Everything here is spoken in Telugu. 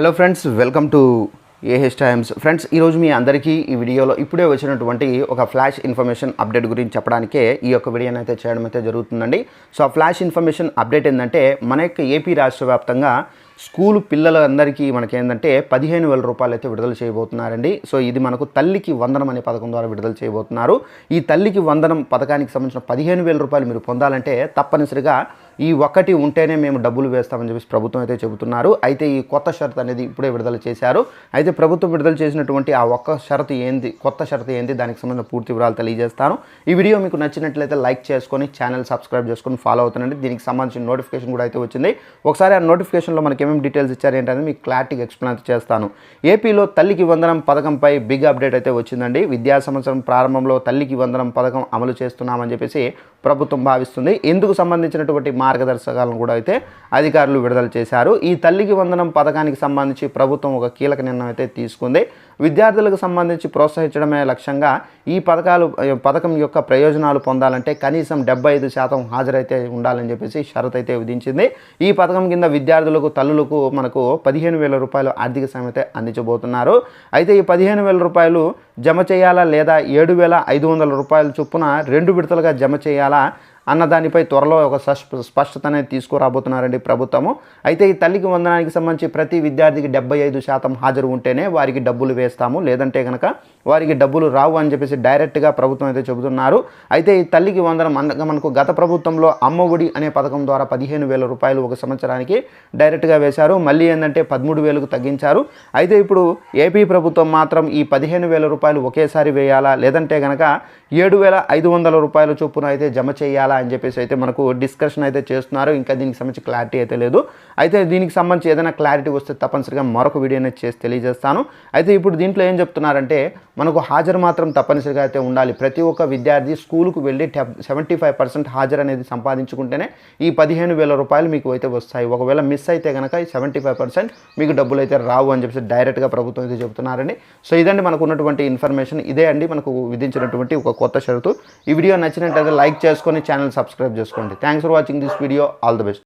Hello friends welcome to A H times friends ఈరోజు మీ అందరికీ ఈ వీడియోలో ఇప్పుడే వచ్చినటువంటి ఒక ఫ్లాష్ ఇన్ఫర్మేషన్ అప్డేట్ గురించి చెప్పడానికే ఈ యొక్క వీడియోని అయితే చేయడం అయితే జరుగుతుందండి. సో ఆ ఫ్లాష్ ఇన్ఫర్మేషన్ అప్డేట్ ఏంటంటే మన యొక్క ఏపీ రాష్ట్ర వ్యాప్తంగా స్కూల్ పిల్లలందరికీ మనకి ఏంటంటే పదిహేను వేల రూపాయలు అయితే విడుదల చేయబోతున్నారండి. సో ఇది మనకు తల్లికి వందనం అనే పథకం ద్వారా విడుదల చేయబోతున్నారు. ఈ తల్లికి వందనం పథకానికి సంబంధించిన పదిహేను వేల రూపాయలు మీరు పొందాలంటే తప్పనిసరిగా ఈ ఒక్కటి ఉంటేనే మేము డబ్బులు వేస్తామని చెప్పేసి ప్రభుత్వం అయితే చెబుతున్నారు. అయితే ఈ కొత్త షరతు అనేది ఇప్పుడే విడుదల చేశారు. అయితే ప్రభుత్వం విడుదల చేసినటువంటి ఆ ఒక్క షరతు ఏంది కొత్త షరతు ఏంది దానికి సంబంధించిన పూర్తి వివరాలు తెలియజేస్తాను. ఈ వీడియో మీకు నచ్చినట్లయితే లైక్ చేసుకొని ఛానల్ సబ్స్క్రైబ్ చేసుకొని ఫాలో అవుతుందండి దీనికి సంబంధించిన నోటిఫికేషన్ కూడా అయితే వచ్చింది. ఒకసారి ఆ నోటిఫికేషన్లో మనకి ఏమేమి డీటెయిల్స్ ఇచ్చారు ఏంటనేది మీకు క్లారిటీగా ఎక్స్ప్లెయిన్ చేస్తాను. ఏపీలో తల్లికి వందనం పథకంపై బిగ్ అప్డేట్ అయితే వచ్చిందండి. విద్యా సంవత్సరం ప్రారంభంలో తల్లికి వందనం పథకం అమలు చేస్తున్నామని చెప్పేసి ప్రభుత్వం భావిస్తుంది. ఎందుకు సంబంధించినటువంటి మా మార్గదర్శకాలను కూడా అయితే అధికారులు విడుదల చేశారు. ఈ తల్లికి వందనం పథకానికి సంబంధించి ప్రభుత్వం ఒక కీలక నిర్ణయం అయితే తీసుకుంది. విద్యార్థులకు సంబంధించి ప్రోత్సహించడమే లక్ష్యంగా ఈ పథకాలు పథకం యొక్క ప్రయోజనాలు పొందాలంటే కనీసం డెబ్బై ఐదు శాతం హాజరైతే ఉండాలని చెప్పేసి షరత్ అయితే విధించింది. ఈ పథకం కింద విద్యార్థులకు తల్లులకు మనకు పదిహేను వేల రూపాయలు ఆర్థిక సాయం అయితే అందించబోతున్నారు. అయితే ఈ పదిహేను వేల రూపాయలు జమ చేయాలా లేదా ఏడు వేల ఐదు వందల రూపాయల చొప్పున రెండు విడతలుగా జమ చేయాలా అన్న దానిపై త్వరలో ఒక స్పష్ట స్పష్టత అనేది తీసుకురాబోతున్నారండి ప్రభుత్వము. అయితే ఈ తల్లికి వందనానికి సంబంధించి ప్రతి విద్యార్థికి డెబ్బై ఐదు శాతం హాజరు ఉంటేనే వారికి డబ్బులు వేస్తాము. లేదంటే కనుక వారికి డబ్బులు రావు అని చెప్పేసి డైరెక్ట్గా ప్రభుత్వం అయితే చెబుతున్నారు. అయితే ఈ తల్లికి వందనం అనగా మనకు గత ప్రభుత్వంలో అమ్మ ఒడి అనే పథకం ద్వారా పదిహేను వేల రూపాయలు ఒక సంవత్సరానికి డైరెక్ట్గా వేశారు. మళ్ళీ ఏంటంటే పదమూడు వేలకు తగ్గించారు. అయితే ఇప్పుడు ఏపీ ప్రభుత్వం మాత్రం ఈ పదిహేను వేల రూపాయలు ఒకేసారి వేయాలా? లేదంటే కనుక ఏడు వేల ఐదు వందల రూపాయల చొప్పున అయితే జమ చేయాలా? అని చెప్పేసి అయితే మనకు డిస్కషన్ అయితే చేస్తున్నారు. ఇంకా దీనికి సంబంధించి క్లారిటీ అయితే లేదు. అయితే దీనికి సంబంధించి ఏదైనా క్లారిటీ వస్తే తప్పనిసరిగా మరొక వీడియో అనేది చేసి తెలియజేస్తాను. అయితే ఇప్పుడు దీంట్లో ఏం చెప్తున్నారంటే మనకు హాజరు మాత్రం తప్పనిసరిగా అయితే ఉండాలి. ప్రతి ఒక్క విద్యార్థి స్కూల్కు వెళ్ళి సెవెంటీ ఫైవ్ పర్సెంట్ హాజరు అనేది సంపాదించుకుంటేనే ఈ పదిహేను వేల రూపాయలు మీకు అయితే వస్తాయి. ఒకవేళ మిస్ అయితే కనుక ఈ సెవెంటీ ఫైవ్ పర్సెంట్ మీకు డబ్బులు అయితే రావు అని చెప్పేసి డైరెక్ట్గా ప్రభుత్వం అయితే చెబుతున్నారండి సో ఇదండి మనకు ఉన్నటువంటి ఇన్ఫర్మేషన్ ఇదే అండి మనకు విధించినటువంటి ఒక కొత్త షరతు. ఈ వీడియో నచ్చినట్లయితే లైక్ చేసుకొని ఛానల్ సబ్స్క్రైబ్ చేసుకోండి thanks for watching this video all the best